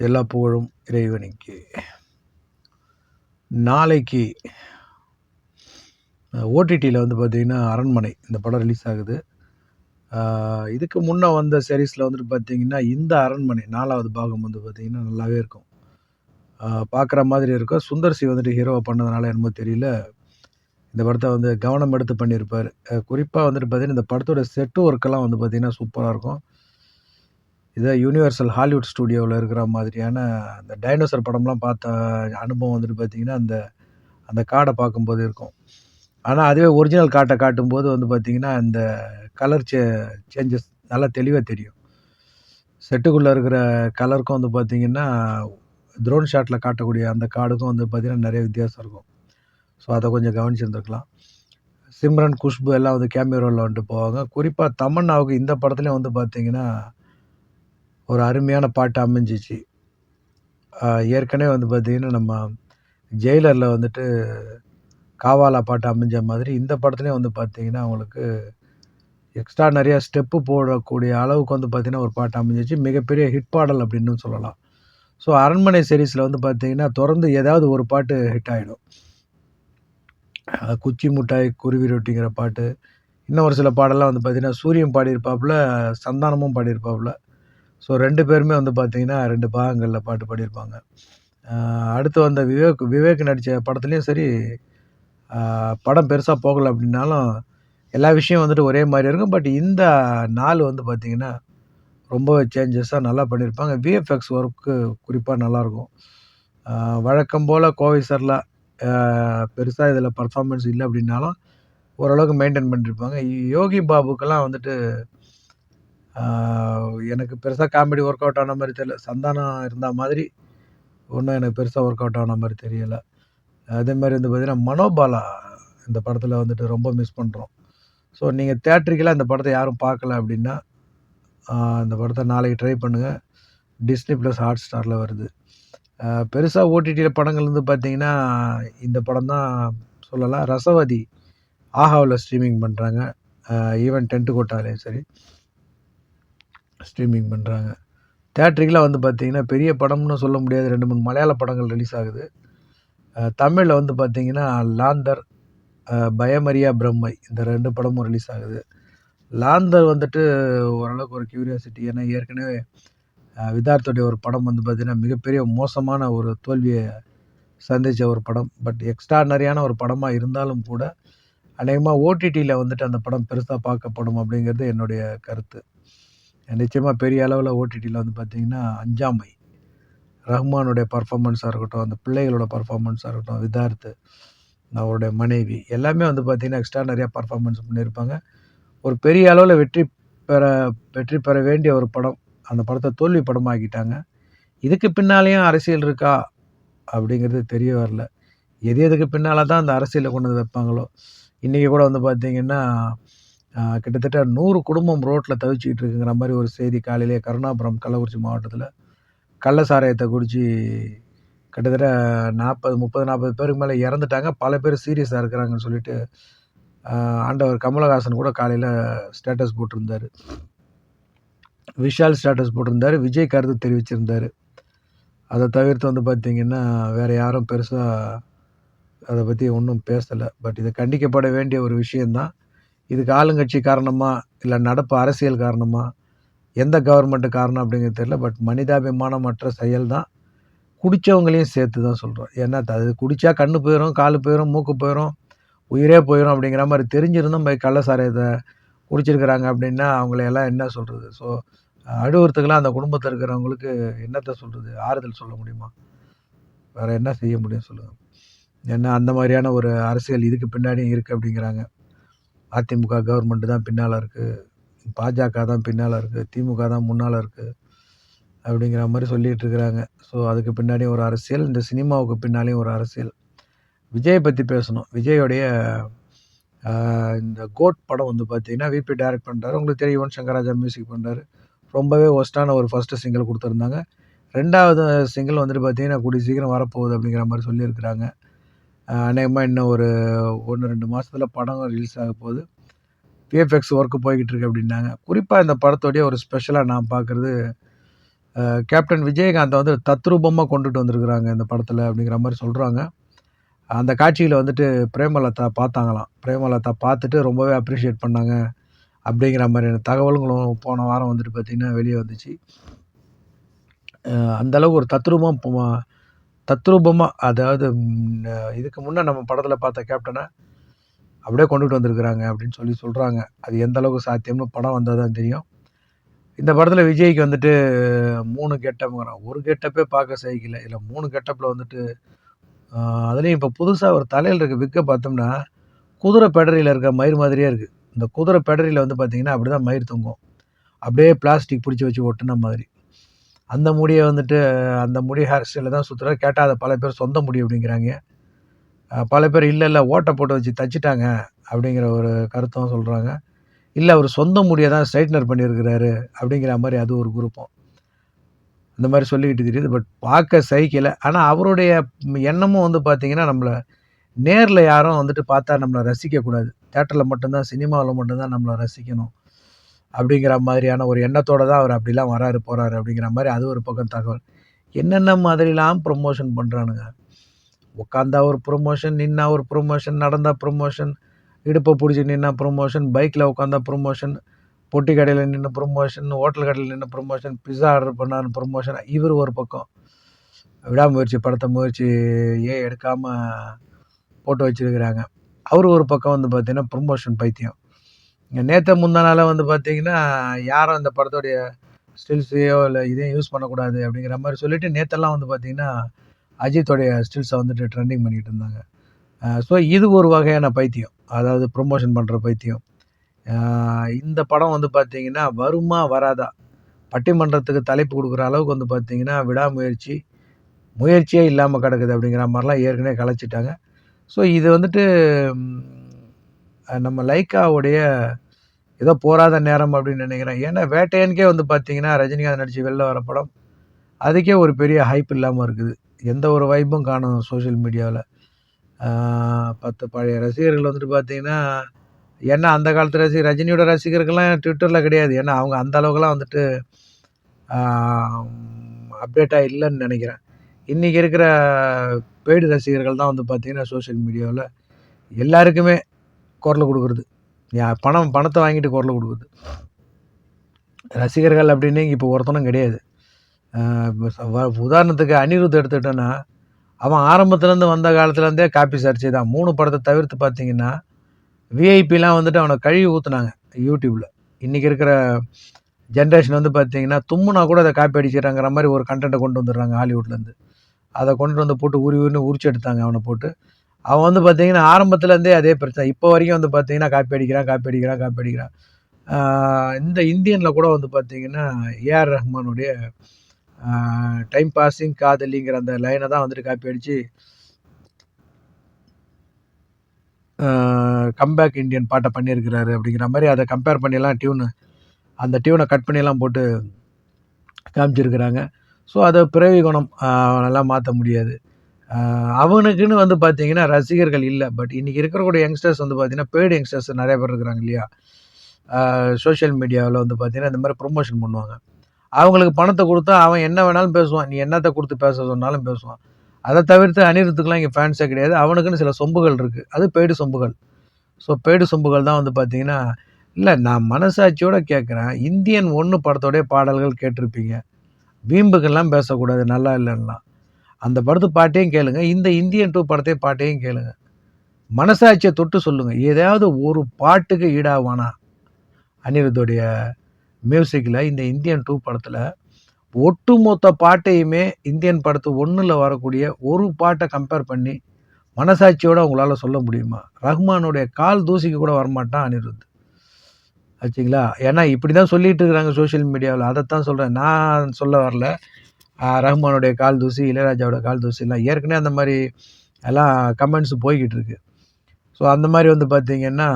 எல்லா புகழும் இறைவனுக்கு. நாளைக்கு ஓடிடியில் வந்து பார்த்திங்கன்னா அரண்மனை இந்த படம் ரிலீஸ் ஆகுது. இதுக்கு முன்னே வந்த சீரீஸில் வந்துட்டு பார்த்திங்கன்னா இந்த அரண்மனை நாலாவது பாகம் வந்து பார்த்திங்கன்னா நல்லாவே இருக்கும். பார்க்குற மாதிரி இருக்கும். சுந்தர் சி வந்துட்டு ஹீரோவை பண்ணதுனால என்னமோ தெரியல. இந்த படத்தை வந்து கவனம் எடுத்து பண்ணியிருப்பார் குறிப்பாக வந்துட்டு பார்த்திங்கன்னா இந்த படத்தோட செட்டு ஒர்க்கெல்லாம் வந்து பார்த்திங்கன்னா சூப்பராக இருக்கும். இதை யூனிவர்சல் ஹாலிவுட் ஸ்டூடியோவில் இருக்கிற மாதிரியான அந்த டைனோசர் படம்லாம் பார்த்த அனுபவம் வந்துட்டு பார்த்திங்கன்னா அந்த அந்த காடை பார்க்கும்போது இருக்கும். ஆனால் அதுவே ஒரிஜினல் காட்டை காட்டும்போது வந்து பார்த்திங்கன்னா அந்த கலர் சே சேஞ்சஸ் நல்லா தெளிவாக தெரியும். செட்டுக்குள்ளே இருக்கிற கலருக்கும் வந்து பார்த்திங்கன்னா த்ரோன் ஷாட்டில் காட்டக்கூடிய அந்த காடுக்கும் வந்து பார்த்திங்கன்னா நிறைய வித்தியாசம் இருக்கும். ஸோ அதை கொஞ்சம் கவனிச்சிருந்துருக்கலாம். சிம்ரன் குஷ்பு எல்லாம் வந்து கேமியோ ரோலில் வந்துட்டு போவாங்க. குறிப்பாக தமன்னாவுக்கு இந்த படத்துலேயும் வந்து பார்த்திங்கன்னா ஒரு அருமையான பாட்டு அமைஞ்சிச்சு. ஏற்கனவே வந்து பார்த்திங்கன்னா நம்ம ஜெயிலரில் வந்துட்டு காவாலா பாட்டு அமைஞ்ச மாதிரி இந்த படத்துலேயும் வந்து பார்த்திங்கன்னா அவங்களுக்கு எக்ஸ்ட்ரா நிறையா ஸ்டெப்பு போடக்கூடிய அளவுக்கு வந்து பார்த்திங்கன்னா ஒரு பாட்டு அமைஞ்சிச்சு. மிகப்பெரிய ஹிட் பாடல் அப்படின்னு சொல்லலாம். ஸோ அரண்மனை சீரீஸில் வந்து பார்த்திங்கன்னா தொடர்ந்து ஏதாவது ஒரு பாட்டு ஹிட் ஆகிடும் குச்சி முட்டாய் குருவி ரொட்டிங்கிற பாட்டு. இன்னும் ஒரு சில பாடலாம் வந்து பார்த்திங்கன்னா சூரியன் பாடியிருப்பாப்புல சந்தானமும் பாடியிருப்பாப்புல. ஸோ ரெண்டு பேருமே வந்து பார்த்திங்கன்னா ரெண்டு பாகங்களில் பாட்டு பாடியிருப்பாங்க. அடுத்து வந்த விவேக் விவேக் நடித்த படத்துலேயும் சரி படம் பெருசாக போகலை அப்படின்னாலும் எல்லா விஷயம் வந்துட்டு ஒரே மாதிரி இருக்கும். பட் இந்த நாள் வந்து பார்த்திங்கன்னா ரொம்ப சேஞ்சஸாக நல்லா பண்ணியிருப்பாங்க. விஎஃப்எக்ஸ் ஒர்க்கு குறிப்பாக நல்லாயிருக்கும். வழக்கம் போல் கோவை சர்லா பெருசாக இதில் பர்ஃபார்மன்ஸ் இல்லை அப்படின்னாலும் ஓரளவுக்கு மெயின்டைன் பண்ணியிருப்பாங்க. யோகி பாபுக்கெல்லாம் வந்துட்டு எனக்கு பெருசாக காமெடி ஒர்க் அவுட் ஆன மாதிரி தெரியல. சந்தானம் இருந்தால் மாதிரி ஒன்றும் எனக்கு பெருசாக ஒர்க் அவுட் ஆன மாதிரி தெரியலை. அதே மாதிரி வந்து பார்த்திங்கன்னா மனோபாலா இந்த படத்தில் வந்துட்டு ரொம்ப மிஸ் பண்ணுறோம் ஸோ நீங்கள் தேட்ரிக்கலாக இந்த படத்தை யாரும் பார்க்கல அப்படின்னா இந்த படத்தை நாளைக்கு ட்ரை பண்ணுங்கள் டிஸ்னி ப்ளஸ் ஹாட் ஸ்டாரில் வருது. பெருசாக ஓடிடியில் படங்கள் வந்து பார்த்தீங்கன்னா இந்த படம் தான் சொல்லலாம். ரசவதி ஆஹாவில் ஸ்ட்ரீமிங் பண்ணுறாங்க ஈவன் டென்ட்டு கோட்டாலையும் சரி. ஸ்ட்ரீமிங் பண்ணுறாங்க தேட்ரிக்கெலாம் வந்து பார்த்திங்கன்னா பெரிய படம்னு சொல்ல முடியாது. ரெண்டு மூணு மலையாள படங்கள் ரிலீஸ் ஆகுது. தமிழில் வந்து பார்த்திங்கன்னா லாந்தர் பயமரியா பிரம்மை இந்த ரெண்டு படமும் ரிலீஸ் ஆகுது. லாந்தர் வந்துட்டு ஓரளவுக்கு ஒரு கியூரியாசிட்டி ஏன்னா ஏற்கனவே விதார்த்தோடைய விதார்த்துடைய ஒரு படம் வந்து பார்த்திங்கன்னா மிகப்பெரிய மோசமான ஒரு தோல்வியை சந்தித்த ஒரு படம். பட் எக்ஸ்ட்ராடனரியான ஒரு படமாக இருந்தாலும் கூட அநேகமாக ஓடிடியில் வந்துட்டு அந்த படம் பெருசாக பார்க்கப்படும் அப்படிங்கிறது என்னுடைய கருத்து. நிச்சயமாக பெரிய அளவில் ஓடிடியில் வந்து பார்த்திங்கன்னா அஞ்சாமை ரஹ்மானுடைய பர்ஃபாமன்ஸாக இருக்கட்டும் அந்த பிள்ளைகளோட பர்ஃபாமன்ஸாக இருக்கட்டும் விதார்த்து அவருடைய மனைவி எல்லாமே வந்து பார்த்திங்கன்னா எக்ஸ்ட்ரா நிறையா பர்ஃபாமன்ஸ் பண்ணியிருப்பாங்க ஒரு பெரிய அளவில் வெற்றி பெற வெற்றி பெற வேண்டிய ஒரு படம் அந்த படத்தை தோல்வி படமாக்கிட்டாங்க. இதுக்கு பின்னாலேயும் அரசியல் இருக்கா? அப்படிங்கிறது தெரிய வரல. எது எதுக்கு பின்னால் தான் அந்த அரசியலை கொண்டு வந்து வைப்பாங்களோ? இன்றைக்கி கூட வந்து பார்த்திங்கன்னா கிட்டத்தட்ட நூறு குடும்பம் ரோட்டில் தவிச்சிக்கிட்டு இருக்குங்கிற மாதிரி ஒரு செய்தி காலையிலேயே கருணாபுரம் கள்ளக்குறிச்சி மாவட்டத்தில். கள்ள சாராயத்தை குடித்து கிட்டத்தட்ட நாற்பது முப்பது நாற்பது பேருக்கு மேலே இறந்துட்டாங்க. பல பேர் சீரியஸாக இருக்கிறாங்கன்னு சொல்லிட்டு ஆண்டவர் கமலஹாசன் கூட காலையில் ஸ்டேட்டஸ் போட்டிருந்தார். விஷால் ஸ்டேட்டஸ் போட்டிருந்தார். விஜய் கருத்து தெரிவிச்சிருந்தார். அதை தவிர்த்து வந்து பார்த்திங்கன்னா வேறு யாரும் பெருசாக அதை பற்றி ஒன்றும் பேசலை. பட் இதை கண்டிக்கப்பட வேண்டிய ஒரு விஷயந்தான் இதுக்கு ஆளுங்கட்சி காரணமாக இல்லை நடப்பு அரசியல் காரணமாக எந்த கவர்மெண்ட்டு காரணம் அப்படிங்கிறது தெரியல பட் மனிதாபிமானமற்ற செயல் தான் குடித்தவங்களையும் சேர்த்து தான் சொல்கிறோம் ஏன்னா அது குடித்தா கண்ணு போயிடும் காலு போயிடும் மூக்கு போயிடும் உயிரே போயிடும் அப்படிங்கிற மாதிரி தெரிஞ்சிருந்தும் போய் கள்ளசாராயத்தை குடிச்சிருக்கிறாங்க அப்படின்னா அவங்களையெல்லாம் என்ன சொல்கிறது ஸோ அழுவுறதுக்கெல்லாம் அந்த குடும்பத்தில் இருக்கிறவங்களுக்கு என்னத்தை சொல்கிறது ஆறுதல் சொல்ல முடியுமா? வேறு என்ன செய்ய முடியும் சொல்லுங்கள் ஏன்னா அந்த மாதிரியான ஒரு அரசியல் இதுக்கு பின்னாடியும் இருக்குது அப்படிங்கிறாங்க. அதிமுக கவர்மெண்ட்டு தான் பின்னால் இருக்குது பாஜக தான் பின்னால் இருக்குது திமுக தான் முன்னால் இருக்குது அப்படிங்கிற மாதிரி சொல்லிகிட்டு இருக்கிறாங்க. ஸோ அதுக்கு பின்னாடியும் ஒரு அரசியல் இந்த சினிமாவுக்கு பின்னாலேயும் ஒரு அரசியல். விஜயை பற்றி பேசணும். விஜயோடைய இந்த கோட் படம் வந்து பார்த்தீங்கன்னா விபி டைரக்ட் பண்ணுறாரு உங்களுக்கு தெரியும் யுவன் சங்கர் ராஜா மியூசிக் பண்ணுறாரு ரொம்பவே ஒஸ்ட்டான ஒரு ஃபஸ்ட்டு சிங்கிள் கொடுத்துருந்தாங்க. ரெண்டாவது சிங்கிள் வந்துட்டு பார்த்தீங்கன்னா கூடிய சீக்கிரம் வரப்போகுது அப்படிங்கிற மாதிரி சொல்லியிருக்கிறாங்க. அநேகமாக இன்னும் ஒரு ஒன்று ரெண்டு மாதத்தில் படம் ரிலீஸ் ஆக போகுது. விஎஃப்எக்ஸ் ஒர்க்கு போய்கிட்டு இருக்கு அப்படின்னாங்க. குறிப்பாக இந்த படத்தோடைய ஒரு ஸ்பெஷலாக நான் பார்க்குறது கேப்டன் விஜயகாந்தை வந்து தத்ரூபமாக கொண்டுட்டு வந்திருக்கிறாங்க இந்த படத்தில் அப்படிங்கிற மாதிரி சொல்கிறாங்க அந்த காட்சியில் வந்துட்டு பிரேமலதா பார்த்தாங்களாம். பிரேமலதா பார்த்துட்டு ரொம்பவே அப்ரிஷியேட் பண்ணாங்க அப்படிங்கிற மாதிரியான தகவல்களும் போன வாரம் வந்துட்டு பார்த்திங்கன்னா வெளியே வந்துச்சு. அந்தளவுக்கு ஒரு தத்ரூபம் தத்ரூபமாக அதாவது இதுக்கு முன்னே நம்ம படத்தில் பார்த்த கேப்டனை அப்படியே கொண்டுட்டு வந்திருக்கிறாங்க அப்படின்னு சொல்லி சொல்கிறாங்க அது எந்த அளவுக்கு சாத்தியம்னு படம் வந்தால் தான் தெரியும். இந்த படத்தில் விஜய்க்கு வந்துட்டு மூணு கெட்டப்புங்கிறான். ஒரு கெட்டப்பே பார்க்க சகிக்கல. இல்லை மூணு கெட்டப்பில் வந்துட்டு அதுலேயும் இப்போ புதுசாக ஒரு தலையில் இருக்க விற்க பார்த்தோம்னா குதிரை பெடரியில் இருக்க மயிர் மாதிரியே இருக்குது இந்த குதிரை பெடரியில் வந்து பார்த்திங்கன்னா அப்படி தான் மயிர் தொங்கும். அப்படியே பிளாஸ்டிக் பிடிச்சி வச்சு ஒட்டுன மாதிரி. அந்த முடியை வந்துட்டு அந்த முடி ஹேர் ஸ்டைலில் தான் சுற்றுறா கேட்டால் அதை பல பேர் சொந்த முடி அப்படிங்கிறாங்க. பல பேர் இல்லை இல்லை ஓட்டை போட்டு வச்சு தச்சிட்டாங்க அப்படிங்கிற ஒரு கருத்தும் சொல்கிறாங்க இல்லை அவர் சொந்த முடியை தான் ஸ்ட்ரைட்னர் பண்ணியிருக்கிறாரு அப்படிங்கிற மாதிரி அது ஒரு குரூப்பம். இந்த மாதிரி சொல்லிக்கிட்டு தெரியுது. பட் பார்க்க சைக்கிளை ஆனால் அவருடைய எண்ணமும் வந்து பார்த்திங்கன்னா நம்மளை நேரில் யாரும் வந்துட்டு பார்த்தா நம்மளை ரசிக்கக்கூடாது. தேட்டரில் மட்டும்தான் சினிமாவில் மட்டும்தான் நம்மளை ரசிக்கணும். அப்படிங்கிற மாதிரியான ஒரு எண்ணத்தோடு தான் அவர் அப்படிலாம் வராரு போகிறாரு அப்படிங்கிற மாதிரி அது ஒரு பக்கம் தகவல். என்னென்ன மாதிரிலாம் ப்ரொமோஷன் பண்ணுறானுங்க உட்காந்தா ஒரு ப்ரொமோஷன் நின்னா ஒரு ப்ரொமோஷன் நடந்தால் ப்ரொமோஷன் இடுப்பை பிடிச்சி நின்னா ப்ரொமோஷன் பைக்கில் உட்காந்தா ப்ரொமோஷன் பொட்டி கடையில் நின்று ப்ரொமோஷன் ஹோட்டல் கடையில் நின்று ப்ரொமோஷன் பிஸ்ஸா ஆர்டர் பண்ணான்னு ப்ரொமோஷன் இவர் ஒரு பக்கம். விடாமுயற்சி படத்தை முயற்சி ஏன் எடுக்காமல் போட்டு வச்சிருக்கிறாங்க. அவர் ஒரு பக்கம் வந்து பார்த்தீங்கன்னா ப்ரொமோஷன் பைத்தியம். நேற்று முந்தா நாளாக வந்து பார்த்தீங்கன்னா யாரும் இந்த படத்தோடைய ஸ்டில்ஸையோ இல்லை இதையும் யூஸ் பண்ணக்கூடாது அப்படிங்கிற மாதிரி சொல்லிட்டு நேற்றெல்லாம் வந்து பார்த்தீங்கன்னா அஜித்தோடைய ஸ்டில்ஸை வந்துட்டு ட்ரெண்டிங் பண்ணிகிட்டு இருந்தாங்க. ஸோ இது ஒரு வகையான பைத்தியம். அதாவது ப்ரொமோஷன் பண்ணுற பைத்தியம். இந்த படம் வந்து பார்த்தீங்கன்னா வருமா வராதா? பட்டிமன்றத்துக்கு தலைப்பு கொடுக்குற அளவுக்கு வந்து பார்த்திங்கன்னா விடாமுயற்சி முயற்சியே இல்லாமல் கிடக்குது அப்படிங்கிற மாதிரிலாம் ஏற்கனவே கலைச்சிட்டாங்க. ஸோ இது வந்துட்டு நம்ம லைக்காவுடைய ஏதோ போராத நேரம் அப்படின்னு நினைக்கிறேன். ஏன்னா வேட்டையனுக்கே வந்து பார்த்தீங்கன்னா ரஜினிகாந்த் நடித்து வெளில வர படம் அதுக்கே ஒரு பெரிய ஹைப் இல்லாமல் இருக்குது. எந்த ஒரு வைப்பும் காணும் சோஷியல் மீடியாவில் பத்து பழைய ரசிகர்கள் வந்துட்டு பார்த்தீங்கன்னா ஏன்னா அந்த காலத்து ரசி ரஜினியோட ரசிகர்கள்லாம் ட்விட்டரில் கிடையாது. ஏன்னா அவங்க அந்த அளவுக்குலாம் வந்துட்டு அப்டேட்டாக இல்லைன்னு நினைக்கிறேன். இன்றைக்கி இருக்கிற பெய்டு ரசிகர்கள் தான் வந்து பார்த்திங்கன்னா சோஷியல் மீடியாவில் எல்லாருக்குமே குரல் கொடுக்குறது. பணம் பணத்தை வாங்கிட்டு குரல் கொடுக்குறது. ரசிகர்கள் அப்படின்னு இப்போ ஒருத்தனும் கிடையாது. உதாரணத்துக்கு அனிருத் எடுத்துக்கிட்டோன்னா அவன் ஆரம்பத்துலேருந்து வந்த காலத்துலேருந்தே காப்பி சர்ச்சை தான். மூணு படத்தை தவிர்த்து பார்த்தீங்கன்னா விஐபிலாம் வந்துட்டு அவனை கழுவி ஊற்றுனாங்க யூடியூப்பில் இன்றைக்கி இருக்கிற ஜென்ரேஷன் வந்து பார்த்தீங்கன்னா தும்முனா கூட அதை காப்பி அடிச்சிடறாங்கிற மாதிரி ஒரு கண்டென்ட்டை கொண்டு வந்துடுறாங்க ஹாலிவுட்லேருந்து அதை கொண்டு வந்து போட்டு உரி உரின்னு உரிச்சு எடுத்தாங்க அவனை போட்டு. அவன் வந்து பார்த்தீங்கன்னா ஆரம்பத்துலேருந்தே அதே பிரச்சனை. இப்போ வரைக்கும் வந்து பார்த்தீங்கன்னா காப்பி அடிக்கிறான் காப்பி அடிக்கிறான் காப்பி அடிக்கிறான். இந்த இந்தியனில் கூட வந்து பார்த்தீங்கன்னா ஏஆர் ரஹ்மானுடைய டைம் பாஸிங் காதலிங்கிற அந்த லைனை தான் வந்துட்டு காப்பி அடித்து கம்பேக் இந்தியன் பாட்டை பண்ணியிருக்கிறாரு அப்படிங்கிற மாதிரி அதை கம்பேர் பண்ணியெல்லாம் டியூனு அந்த டியூனை கட் பண்ணியெல்லாம் போட்டு காமிச்சிருக்கிறாங்க. ஸோ அதை பிறவி குணம் அவனெல்லாம் மாற்ற முடியாது. அவனுக்குன்னு வந்து பார்த்தீங்கன்னா ரசிகர்கள் இல்லை. பட் இன்றைக்கி இருக்கக்கூடிய யங்ஸ்டர்ஸ் வந்து பார்த்தீங்கன்னா பெய்டு யங்ஸ்டர்ஸ் நிறைய பேர் இருக்கிறாங்க இல்லையா? சோஷியல் மீடியாவில் வந்து பார்த்தீங்கன்னா இந்த மாதிரி ப்ரொமோஷன் பண்ணுவாங்க. அவங்களுக்கு பணத்தை கொடுத்தா அவன் என்ன வேணாலும் பேசுவான். நீ என்னத்தை கொடுத்து பேச சொன்னாலும் பேசுவான். அதை தவிர்த்து அனிருத்துக்கெலாம் இங்கே ஃபேன்ஸே கிடையாது. அவனுக்குன்னு சில சொம்புகள் இருக்குது அது பெய்டு சொம்புகள். ஸோ பேய்டு சொம்புகள் தான் வந்து பார்த்தீங்கன்னா இல்லை நான் மனசாட்சியோட கேட்குறேன் இந்தியன் ஒன்று படத்தோடைய பாடல்கள் கேட்டிருப்பீங்க. வீம்புக்கெல்லாம் பேசக்கூடாது. நல்லா இல்லைன்னா. அந்த படத்து பாட்டையும் கேளுங்க இந்த இந்தியன் டூ படத்தையும் பாட்டையும் கேளுங்க. மனசாட்சியை தொட்டு சொல்லுங்கள் ஏதாவது ஒரு பாட்டுக்கு ஈடாவானா? அனிருத்துடைய மியூசிக்கில் இந்த இந்தியன் டூ படத்தில் ஒட்டுமொத்த பாட்டையுமே இந்தியன் படத்து ஒன்றில் வரக்கூடிய ஒரு பாட்டை கம்பேர் பண்ணி மனசாட்சியோடு அவங்களால சொல்ல முடியுமா? ரஹ்மானுடைய கால் தூசிக்கு கூட வரமாட்டான் அனிருத். ஆச்சுங்களா? ஏன்னா இப்படி தான் சொல்லிகிட்டு இருக்கிறாங்க சோஷியல் மீடியாவில் அதைத்தான் சொல்கிறேன் நான் சொல்ல வரல. ரஹ்மானுடைய கால் தூசி இளையராஜாவோட கால் தூசிலாம் ஏற்கனவே அந்த மாதிரி எல்லாம் கமெண்ட்ஸ் போய்கிட்டு இருக்கு. ஸோ அந்த மாதிரி வந்து பார்த்திங்கன்னா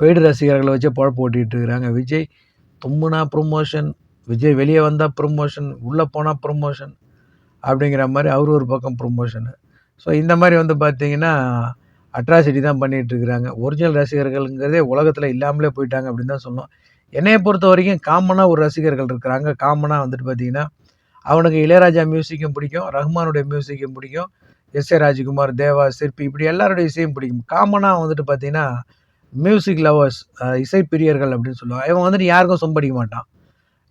பெய்டு ரசிகர்களை வச்சு பொழப்பு ஓட்டிகிட்டு இருக்கிறாங்க. விஜய் தும்முனா ப்ரொமோஷன் விஜய் வெளியே வந்தால் ப்ரொமோஷன் உள்ளே போனால் ப்ரொமோஷன் அப்படிங்கிற மாதிரி அவர் ஒரு பக்கம் ப்ரொமோஷனு ஸோ இந்த மாதிரி வந்து பார்த்திங்கன்னா அட்ராசிட்டி தான் பண்ணிகிட்டு இருக்கிறாங்க. ஒரிஜினல் ரசிகர்கள்ங்கிறதே உலகத்தில் இல்லாமலே போயிட்டாங்க அப்படின்னு தான் சொன்னோம் என்னையை பொறுத்த வரைக்கும் காமனாக ஒரு ரசிகர்கள் இருக்கிறாங்க. காமனாக வந்துட்டு பார்த்தீங்கன்னா அவனுக்கு இளையராஜா மியூசிக்கும் பிடிக்கும் ரஹ்மானுடைய மியூசிக்கும் பிடிக்கும் எஸ் ஏ ராஜ்குமார் தேவா சிற்பி இப்படி எல்லாருடைய இசையும் பிடிக்கும். காமனாக வந்துட்டு பார்த்தீங்கன்னா மியூசிக் லவர்ஸ் இசைப்பிரியர்கள் அப்படின்னு சொல்லுவாங்க. இவன் வந்துட்டு யாருக்கும் சொம்படிக்க மாட்டான்.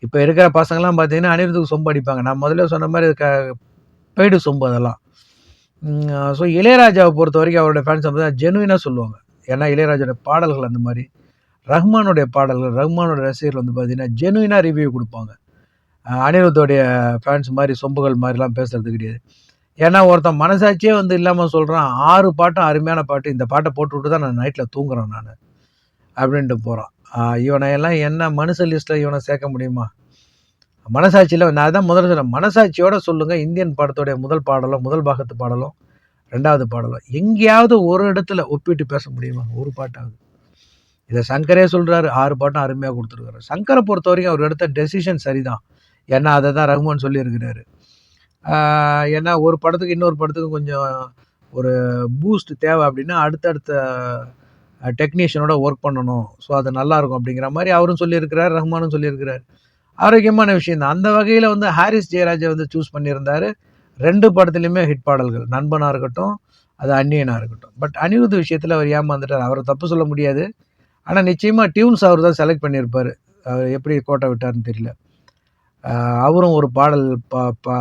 இப்போ இருக்கிற பசங்கள்லாம் பார்த்தீங்கன்னா அனிருத்துக்கு சொம்பு அடிப்பாங்க. நான் முதல்ல சொன்ன மாதிரி க பெய்டு சொம்பு அதெல்லாம். ஸோ இளையராஜாவை பொறுத்த வரைக்கும் அவரோட ஃபேன்ஸ் வந்து ஜெனுவினாக சொல்லுவாங்க. ஏன்னா இளையராஜோட பாடல்கள் அந்த மாதிரி. ரஹ்மானுடைய பாடல்கள் ரஹ்மானோட ரசிகர்கள் வந்து பார்த்தீங்கன்னா ஜெனுவினாக ரிவ்யூ கொடுப்பாங்க. அனிருத்தோடைய ஃபேன்ஸ் மாதிரி சொம்புகள் மாதிரிலாம் பேசுறது கிடையாது. ஏன்னா ஒருத்தன் மனசாட்சியே வந்து இல்லாமல் சொல்கிறான் ஆறு பாட்டும் அருமையான பாட்டு இந்த பாட்டை போட்டுவிட்டு தான் நான் நைட்டில் தூங்குறேன் நான் அப்படின்ட்டு போகிறான் இவனை எல்லாம் என்ன மனுஷ லிஸ்ட்டில் இவனை சேர்க்க முடியுமா? மனசாட்சியில் நான் தான் முதல்ல சொன்னேன் மனசாட்சியோடு சொல்லுங்கள் இந்தியன் பாடத்துடைய முதல் பாடலும் முதல் பாகத்து பாடலும் ரெண்டாவது பாடலும் எங்கேயாவது ஒரு இடத்துல ஒப்பிட்டு பேச முடியுமா? ஒரு பாட்டாவது. இதை சங்கரே சொல்கிறாரு ஆறு பாட்டும் அருமையாக கொடுத்துருக்காரு. சங்கரை பொறுத்த வரைக்கும் அவர் எடுத்த டெசிஷன் சரிதான். ஏன்னா அதை தான் ரகுமான் சொல்லியிருக்கிறாரு. ஏன்னா ஒரு படத்துக்கு இன்னொரு படத்துக்கு கொஞ்சம் ஒரு பூஸ்ட் தேவை அப்படின்னா அடுத்தடுத்த டெக்னீஷியனோட ஒர்க் பண்ணணும். ஸோ அது நல்லாயிருக்கும் அப்படிங்கிற மாதிரி அவரும் சொல்லியிருக்கிறார் ரஹ்மானும் சொல்லியிருக்கிறார். ஆரோக்கியமான விஷயம் தான் அந்த வகையில் வந்து ஹாரிஸ் ஜெயராஜை வந்து சூஸ் பண்ணியிருந்தாரு. ரெண்டு படத்துலையுமே ஹிட் பாடல்கள். நண்பனாக இருக்கட்டும் அது அந்நியனாக இருக்கட்டும். பட் அனிருத் விஷயத்தில் அவர் ஏமாந்துட்டார். அவரை தப்பு சொல்ல முடியாது. ஆனால் நிச்சயமாக டியூன்ஸ் அவர் தான் செலக்ட் பண்ணியிருப்பார். அவர் எப்படி கோட்டை விட்டார்னு தெரியல. அவரும் ஒரு பாடல் பா பா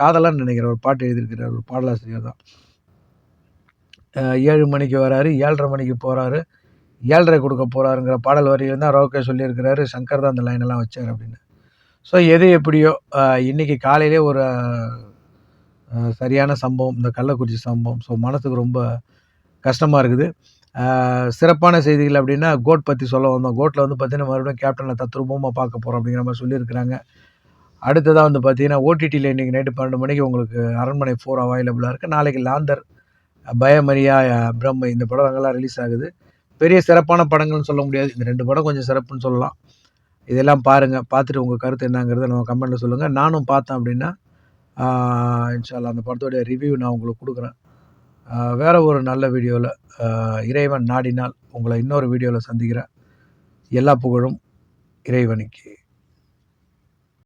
காதலான்னு நினைக்கிற ஒரு பாட்டு எழுதியிருக்கிறார். ஒரு பாடலாசிரியர் தான். ஏழு மணிக்கு வராரு ஏழரை மணிக்கு போகிறாரு ஏழரை கொடுக்க போகிறாருங்கிற பாடல் வரியில் தான் ரோகே சொல்லியிருக்கிறாரு சங்கர் தான் அந்த லைனெல்லாம் வச்சார் அப்படின்னு. ஸோ எது எப்படியோ இன்றைக்கி இன்னைக்கு காலையிலே ஒரு சரியான சம்பவம் இந்த கள்ளக்குறிச்சி சம்பவம். ஸோ மனசுக்கு ரொம்ப கஷ்டமாக இருக்குது. சிறப்பான செய்திகள் அப்படின்னா கோட் பற்றி சொல்ல வந்தோம். கோட்டில் வந்து பார்த்தீங்கன்னா மறுபடியும் கேப்டனை தத்ரூபமாக பார்க்க போகிறோம் அப்படிங்கிற மாதிரி சொல்லியிருக்கிறாங்க. அடுத்ததாக வந்து பார்த்தீங்கன்னா ஓடிடியில் இன்றைக்கி நைட்டு பன்னெண்டு மணிக்கு உங்களுக்கு அரண்மனை ஃபோர் அவைலபிளாக இருக்குது நாளைக்கு லாந்தர் பயமரியா பிரம்மை இந்த படம் அங்கெல்லாம் ரிலீஸ் ஆகுது. பெரிய சிறப்பான படங்கள்னு சொல்ல முடியாது. இந்த ரெண்டு படம் கொஞ்சம் சிறப்புன்னு சொல்லலாம். இதெல்லாம் பாருங்கள் பார்த்துட்டு உங்கள் கருத்து என்னங்கிறத நம்ம கமெண்ட்டில் சொல்லுங்கள் நானும் பார்த்தேன் அப்படின்னா இன்ஷால்லா அந்த படத்தோடைய ரிவ்யூ நான் உங்களுக்கு கொடுக்குறேன். வேறு ஒரு நல்ல வீடியோவில் இறைவன் நாடினால் உங்களை இன்னொரு வீடியோவில் சந்திக்கிறேன். எல்லா புகழும் இறைவனுக்கு.